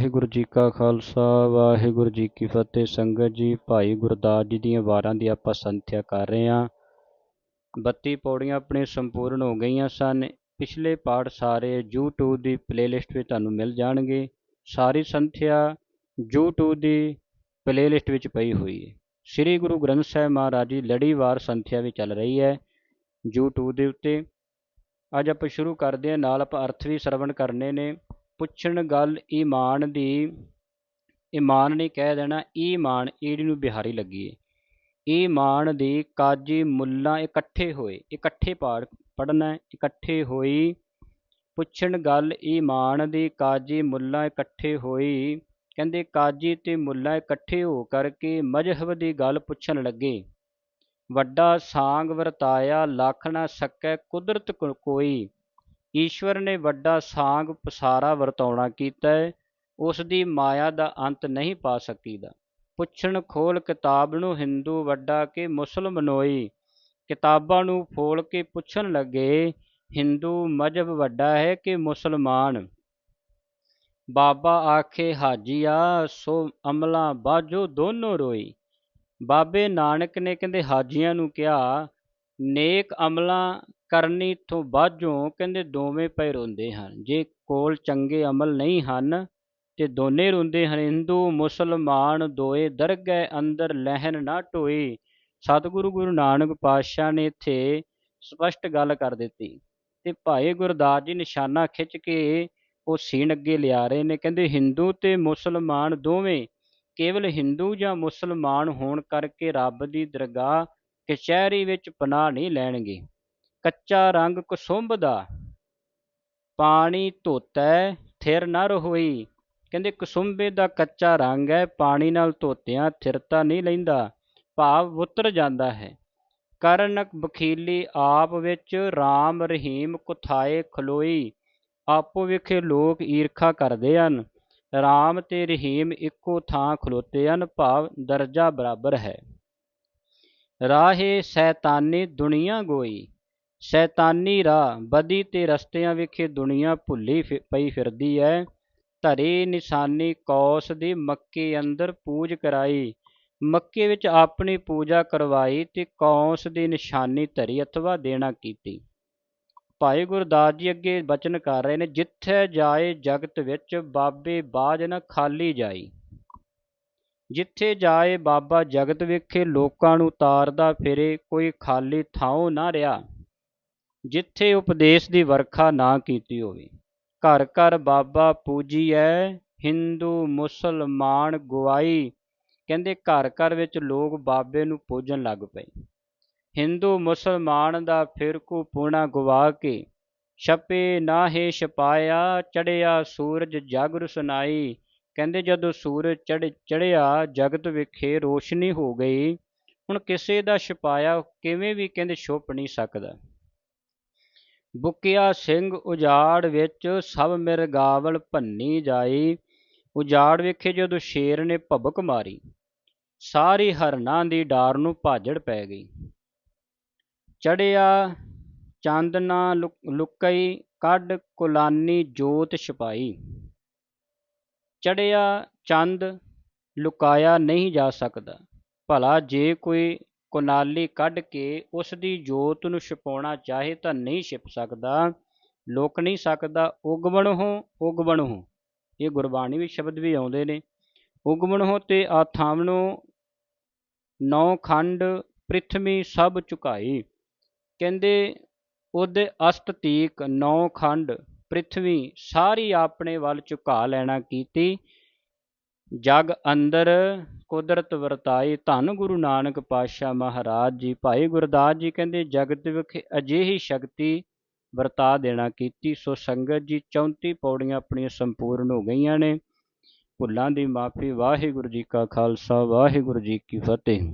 ਵਾਹਿਗੁਰੂ ਜੀ ਕਾ ਖਾਲਸਾ, ਵਾਹਿਗੁਰੂ ਜੀ ਕੀ ਫਤਿਹ। ਸੰਗਤ ਜੀ, ਭਾਈ ਗੁਰਦਾਸ ਜੀ ਦੀਆਂ ਵਾਰਾਂ ਦੀ ਆਪਾਂ ਸੰਥਿਆ ਕਰ ਰਹੇ ਹਾਂ। 32 ਪੌੜੀਆਂ ਆਪਣੇ ਸੰਪੂਰਨ ਹੋ ਗਈਆਂ ਸਨ। ਪਿਛਲੇ ਪਾਠ ਸਾਰੇ YouTube ਦੀ ਪਲੇਲਿਸਟ ਵਿੱਚ ਤੁਹਾਨੂੰ ਮਿਲ ਜਾਣਗੇ। ਸਾਰੀ ਸੰਥਿਆ YouTube ਦੀ ਪਲੇਲਿਸਟ ਵਿੱਚ ਪਈ ਹੋਈ ਹੈ। ਸ੍ਰੀ ਗੁਰੂ ਗ੍ਰੰਥ ਸਾਹਿਬ ਮਹਾਰਾਜ ਜੀ ਲੜੀਵਾਰ ਸੰਥਿਆ ਵੀ ਚੱਲ ਰਹੀ ਹੈ YouTube ਦੇ ਉੱਤੇ। ਅੱਜ ਆਪਾਂ ਸ਼ੁਰੂ ਕਰਦੇ ਹਾਂ, ਨਾਲ ਆਪਾਂ ਅਰਥ ਵੀ ਸਰਵਣ ਕਰਨੇ ਨੇ। ਪੁੱਛਣ ਗੱਲ ਈਮਾਨ ਦੀ, ਈਮਾਨ ਨੇ ਕਹਿ ਦੇਣਾ, ਈਮਾਨ ਈੜੀ ਨੂੰ ਬਿਹਾਰੀ ਲੱਗੀ ਏ। ਈਮਾਨ ਦੀ ਕਾਜੀ ਮੁੱਲਾ ਇਕੱਠੇ ਹੋਏ, ਇਕੱਠੇ ਪਾੜ ਪੜਨਾ ਇਕੱਠੇ ਹੋਈ। ਪੁੱਛਣ ਗੱਲ ਈਮਾਨ ਦੀ ਕਾਜੀ ਮੁੱਲਾ ਇਕੱਠੇ ਹੋਈ, ਕਹਿੰਦੇ ਕਾਜੀ ਤੇ ਮੁੱਲਾ ਇਕੱਠੇ ਹੋ ਕਰਕੇ ਮਜਹਬ ਦੀ ਗੱਲ ਪੁੱਛਣ ਲੱਗੇ। ਵੱਡਾ ਸਾਂਗ ਵਰਤਾਇਆ, ਲੱਖ ਨਾ ਸਕੈ ਕੁਦਰਤ ਕੋਈ। ਈਸ਼ਵਰ ਨੇ ਵੱਡਾ ਸਾਂਗ ਪਸਾਰਾ ਵਰਤਾਉਣਾ ਕੀਤਾ ਹੈ ਉਸ ਦੀ ਮਾਇਆ ਦਾ ਅੰਤ ਨਹੀਂ ਪਾ ਸਕੀਦਾ। ਪੁੱਛਣ ਖੋਲ ਕਿਤਾਬ ਨੂੰ, ਹਿੰਦੂ ਵੱਡਾ ਕਿ ਮੁਸਲਮਾਨੋਈ ਕਿਤਾਬਾਂ ਨੂੰ ਫੋਲ ਕੇ ਪੁੱਛਣ ਲੱਗੇ, ਹਿੰਦੂ ਮਜਬ ਵੱਡਾ ਹੈ ਕਿ ਮੁਸਲਮਾਨ? ਬਾਬਾ ਆਖੇ, ਹਾਜੀਆ, ਸੋ ਅਮਲਾ ਬਾਜੋ ਦੋਨੋਂ ਰੋਈ? ਬਾਬੇ ਨਾਨਕ ਨੇ ਕਹਿੰਦੇ, ਹਾਜੀਆਂ ਨੂੰ ਕਿਹਾ, ਨੇਕ ਅਮਲਾਂ ਕਰਨੀ ਤੋਂ ਬਾਝੋਂ ਕਹਿੰਦੇ ਦੋਵੇਂ ਪੈ ਰੋਂਦੇ ਹਨ। ਜੇ ਕੋਲ ਚੰਗੇ ਅਮਲ ਨਹੀਂ ਹਨ ਤੇ ਦੋਨੇ ਰੋਂਦੇ ਹਨ। ਹਿੰਦੂ, ਮੁਸਲਮਾਨ ਦੋਏ ਦਰਗਹਿ ਅੰਦਰ ਲਹਿਨ ਨਾ ਢੋਈ ਸਤਿਗੁਰੂ ਗੁਰੂ ਨਾਨਕ ਪਾਤਸ਼ਾਹ ਨੇ ਇੱਥੇ ਸਪਸ਼ਟ ਗੱਲ ਕਰ ਦਿੱਤੀ। ਤੇ ਭਾਈ ਗੁਰਦਾਸ ਜੀ ਨਿਸ਼ਾਨਾ ਖਿੱਚ ਕੇ ਉਹ ਸੀਨ ਅੱਗੇ ਲਿਆ ਰਹੇ ਨੇ। ਕਹਿੰਦੇ ਹਿੰਦੂ ਤੇ ਮੁਸਲਮਾਨ ਦੋਵੇਂ ਕੇਵਲ ਹਿੰਦੂ ਜਾਂ ਮੁਸਲਮਾਨ ਹੋਣ ਕਰਕੇ ਰੱਬ ਦੀ ਦਰਗਾਹ ਕਚਹਿਰੀ ਵਿੱਚ ਪਨਾਹ ਨਹੀਂ ਲੈਣਗੇ। ਕੱਚਾ ਰੰਗ ਕੁਸੁੰਭ ਦਾ ਪਾਣੀ ਧੋਤੈ, ਥਿਰ ਨਾ ਹੋਈ। ਕਹਿੰਦੇ ਕੁਸੁੰਬੇ ਦਾ ਕੱਚਾ ਰੰਗ ਹੈ, ਪਾਣੀ ਨਾਲ ਧੋਤਿਆਂ ਥਿਰਤਾ ਨਹੀਂ ਲੈਂਦਾ, ਭਾਵ ਉਤਰ ਜਾਂਦਾ ਹੈ। ਕਰਨਕ ਬਖੀਲੀ ਆਪ ਵਿੱਚ RAM ਰਹੀਮ ਕੁਥਾਏ ਖਲੋਈ। ਆਪੋ ਵਿਖੇ ਲੋਕ ਈਰਖਾ ਕਰਦੇ ਹਨ। RAM ਤੇ ਰਹੀਮ ਇੱਕੋ ਥਾਂ ਖਲੋਤੇ ਹਨ, ਭਾਵ ਦਰਜਾ ਬਰਾਬਰ ਹੈ। ਰਾਹੇ ਸ਼ੈਤਾਨੀ ਦੁਨੀਆ ਗੋਈ। ਸ਼ੈਤਾਨੀ ਰਾਹ ਬਦੀ ਤੇ ਰਸਤਿਆਂ ਵਿਖੇ ਦੁਨੀਆ ਭੁੱਲੀ ਪਈ ਫਿਰਦੀ ਹੈ ਧਰੇ ਨਿਸ਼ਾਨੀ ਕੌਸ ਦੀ ਮੱਕੇ ਅੰਦਰ ਪੂਜ ਕਰਾਈ। ਮੱਕੇ ਵਿੱਚ ਆਪਣੀ ਪੂਜਾ ਕਰਵਾਈ ਤੇ ਕੌਸ ਦੀ ਨਿਸ਼ਾਨੀ ਧਰੀ, ਅਥਵਾ ਦੇਣਾ ਕੀਤੀ। ਭਾਈ ਗੁਰਦਾਸ ਜੀ ਅੱਗੇ ਬਚਨ ਕਰ ਰਹੇ ਨੇ, ਜਿੱਥੇ ਜਾਏ ਜਗਤ ਵਿੱਚ ਬਾਬੇ ਬਾਜ ਨਾ ਖਾਲੀ ਜਾਈ। ਜਿੱਥੇ ਜਾਏ ਬਾਬਾ ਜਗਤ ਵੇਖੇ ਲੋਕਾਂ ਨੂੰ ਤਾਰਦਾ ਫਿਰੇ, ਕੋਈ ਖਾਲੀ ਥਾਂ ਨਾ ਰਿਹਾ। ਜਿੱਥੇ ਉਪਦੇਸ਼ ਦੀ ਵਰਖਾ ਨਾ ਕੀਤੀ ਹੋਵੇ। ਘਰ ਘਰ ਬਾਬਾ ਪੂਜੀਐ ਹਿੰਦੂ, ਮੁਸਲਮਾਨ ਗਵਾਈ ਕਹਿੰਦੇ ਘਰ ਘਰ ਵਿੱਚ ਲੋਕ ਬਾਬੇ ਨੂੰ ਪੂਜਣ ਲੱਗ ਪਏ। ਹਿੰਦੂ, ਮੁਸਲਮਾਨ ਦਾ ਫਿਰਕੂ ਪੂਣਾ ਗਵਾ ਕੇ, ਛਪੇ ਨਾਹੇ ਛਪਾਇਆ, ਚੜਿਆ ਸੂਰਜ ਜਗ ਸੁਨਾਈ। ਕਹਿੰਦੇ ਜਦੋਂ ਸੂਰਜ ਚੜ ਚੜਿਆ ਜਗਤ ਵਿਖੇ ਰੋਸ਼ਨੀ ਹੋ ਗਈ। ਹੁਣ ਕਿਸੇ ਦਾ ਛਪਾਇਆ ਕਿਵੇਂ ਵੀ ਕਹਿੰਦੇ ਛੁਪ ਨਹੀਂ ਸਕਦਾ। ਬੁੱਕਿਆ ਸਿੰਘ ਉਜਾੜ ਵਿੱਚ ਸਭ ਮਿਰ ਗਾਵਲ ਭੰਨੀ ਜਾਈ। ਉਜਾੜ ਵੇਖੇ ਜਦੋਂ ਸ਼ੇਰ ਨੇ ਭਬਕ ਮਾਰੀ, ਸਾਰੀ ਹਰਨਾਂ ਦੀ ਡਾਰ ਨੂੰ ਭਾਜੜ ਪੈ ਗਈ। ਚੜਿਆ ਚੰਦ ਚਾਂਦਨਾ ਲੁਕਈ, ਕੱਢ ਕੁਲਾਨੀ ਜੋਤ ਛਪਾਈ। ਚੜਿਆ ਚੰਦ ਲੁਕਾਇਆ ਨਹੀਂ ਜਾ ਸਕਦਾ, ਭਲਾ ਜੇ ਕੋਈ ਕੁਨਾਲੀ ਕੱਢ ਕੇ ਉਸ ਦੀ ਜੋਤ ਨੂੰ ਛਪਾਉਣਾ ਚਾਹੇ ਤਾਂ ਨਹੀਂ ਛਿਪ ਸਕਦਾ, ਲੋਕ ਨਹੀਂ ਸਕਦਾ, ਉਗਵਣ ਹੋ ਉਗਵਣ ਹੋ। ਇਹ ਗੁਰਬਾਣੀ ਵਿੱਚ ਸ਼ਬਦ ਵੀ ਆਉਂਦੇ ਨੇ। ਉਗਵਣ ਹੋ ਤੇ ਆਥਾਵਣੋ, ਨੌ ਖੰਡ ਪ੍ਰਿਥਵੀ ਸਭ ਝੁਕਾਈ। ਕਹਿੰਦੇ ਉਹਦੇ ਅਸਤ ਤੀਕ ਨੌ ਖੰਡ ਪ੍ਰਿਥਵੀ ਸਾਰੀ ਆਪਣੇ ਵੱਲ ਝੁਕਾ ਲੈਣਾ ਕੀਤੀ। ਜਗ ਅੰਦਰ ਕੁਦਰਤ ਵਰਤਾਈ, ਧੰਨ ਗੁਰੂ ਨਾਨਕ ਪਾਤਸ਼ਾਹ ਮਹਾਰਾਜ ਜੀ। ਭਾਈ ਗੁਰਦਾਸ ਜੀ ਕਹਿੰਦੇ, ਜਗਤ ਵਿਖੇ ਅਜਿਹੀ ਸ਼ਕਤੀ ਵਰਤਾ ਦੇਣਾ ਕੀਤੀ, ਸੋ ਸੰਗਤ ਜੀ 34 ਪੌੜੀਆਂ ਆਪਣੀਆਂ ਸੰਪੂਰਨ ਹੋ ਗਈਆਂ ਨੇ। ਭੁੱਲਾਂ ਦੀ ਮਾਫੀ, ਵਾਹਿਗੁਰੂ ਜੀ ਕਾ ਖਾਲਸਾ, ਵਾਹਿਗੁਰੂ ਜੀ ਕੀ ਫਤਿਹ।